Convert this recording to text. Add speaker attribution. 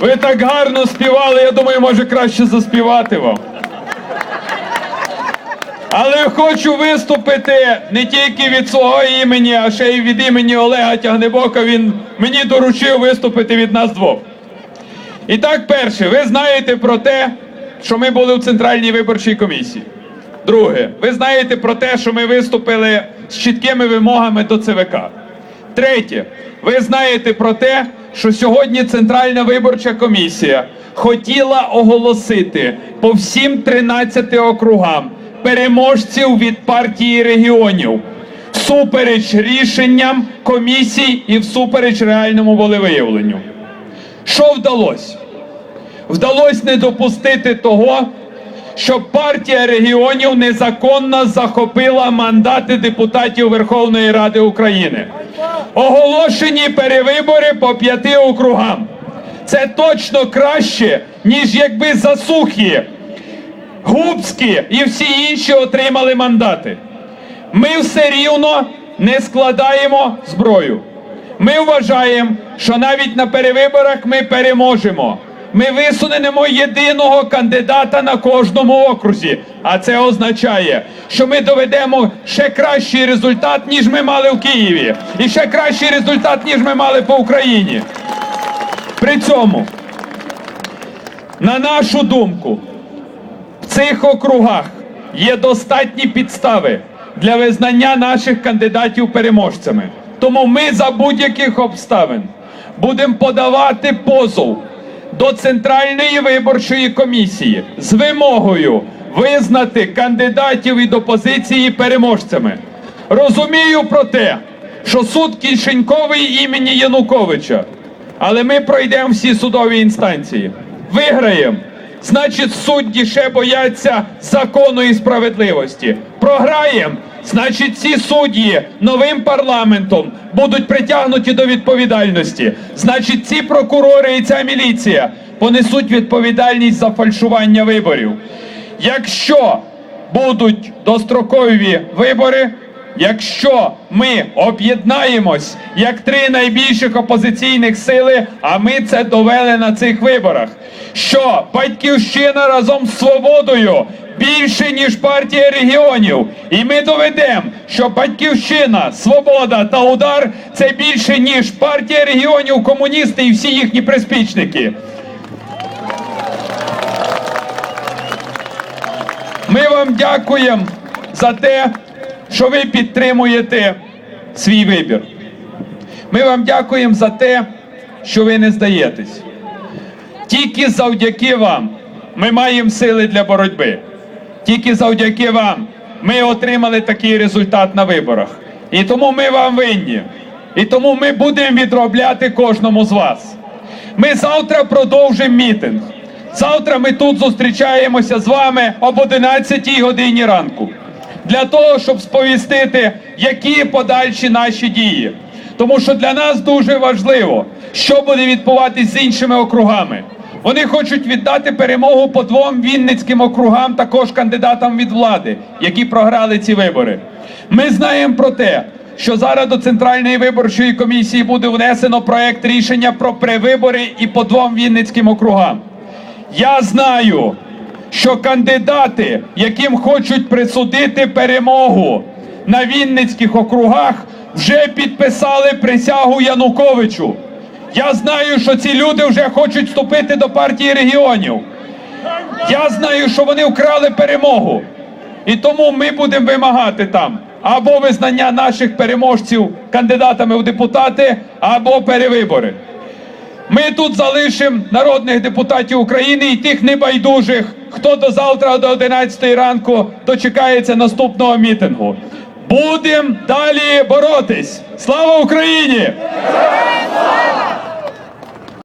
Speaker 1: Ви так гарно співали, я думаю, може краще заспівати вам. Але хочу виступити не тільки від свого імені, а ще й від імені Олега Тягнебока. Він мені доручив виступити від нас двох. І так, перше, ви знаєте про те, що ми були в Центральній виборчій комісії. Друге, ви знаєте про те, що ми виступили з чіткими вимогами до ЦВК. Третє, ви знаєте про те, що сьогодні Центральна виборча комісія хотіла оголосити по всім 13 округам переможців від партії регіонів всупереч рішенням комісій і всупереч реальному волевиявленню. Що вдалося? Вдалося не допустити того, щоб партія регіонів незаконно захопила мандати депутатів Верховної Ради України. Оголошені перевибори по п'яти округам. Це точно краще, ніж якби засухи, губські і всі інші отримали мандати. Ми все рівно не складаємо зброю. Ми вважаємо, що навіть на перевиборах ми переможемо. Ми висунемо єдиного кандидата на кожному окрузі. А це означає, що ми доведемо ще кращий результат, ніж ми мали в Києві, і ще кращий результат, ніж ми мали по Україні. При цьому, на нашу думку, в цих округах є достатні підстави для визнання наших кандидатів переможцями. Тому ми за будь-яких обставин будемо подавати позов до Центральної виборчої комісії з вимогою визнати кандидатів від опозиції переможцями. Розумію про те, що суд кишеньковий імені Януковича, але ми пройдемо всі судові інстанції. Виграємо. Значить, судді ще бояться закону і справедливості. Програємо. Значить, ці судді новим парламентом будуть притягнуті до відповідальності. Значить, ці прокурори і ця міліція понесуть відповідальність за фальшування виборів. Якщо будуть дострокові вибори, Якщо ми об'єднаємось як три найбільших опозиційних сили, а ми це довели на цих виборах, що батьківщина разом з свободою більше ніж партія регіонів, і ми доведемо, що батьківщина, свобода та удар це більше ніж партія регіонів, комуністи і всі їхні приспічники. Ми вам дякуємо за те, що ви підтримуєте свій вибір. Ми вам дякуємо за те, що ви не здаєтесь. Тільки завдяки вам ми маємо сили для боротьби. Тільки завдяки вам ми отримали такий результат на виборах. І тому ми вам винні. І тому ми будемо відробляти кожному з вас. Ми завтра продовжимо мітинг. Завтра ми тут зустрічаємося з вами об 11 годині ранку для того, щоб сповістити, які подальші наші дії. Тому що для нас дуже важливо, що буде відбуватись з іншими округами. Вони хочуть віддати перемогу по двом вінницьким округам, також кандидатам від влади, які програли ці вибори. Ми знаємо про те, що зараз до Центральної виборчої комісії буде внесено проект рішення про перевибори і по двом вінницьким округам. Я знаю, що кандидати, яким хочуть присудити перемогу на Вінницьких округах, вже підписали присягу Януковичу. Я знаю, що ці люди вже хочуть вступити до партії регіонів. Я знаю, що вони вкрали перемогу. І тому ми будемо вимагати там або визнання наших переможців кандидатами в депутати, або перевибори. Ми тут залишимо народних депутатів України і тих небайдужих, хто до завтра до 11 ранку дочекається наступного мітингу. Будемо далі боротись. Слава Україні!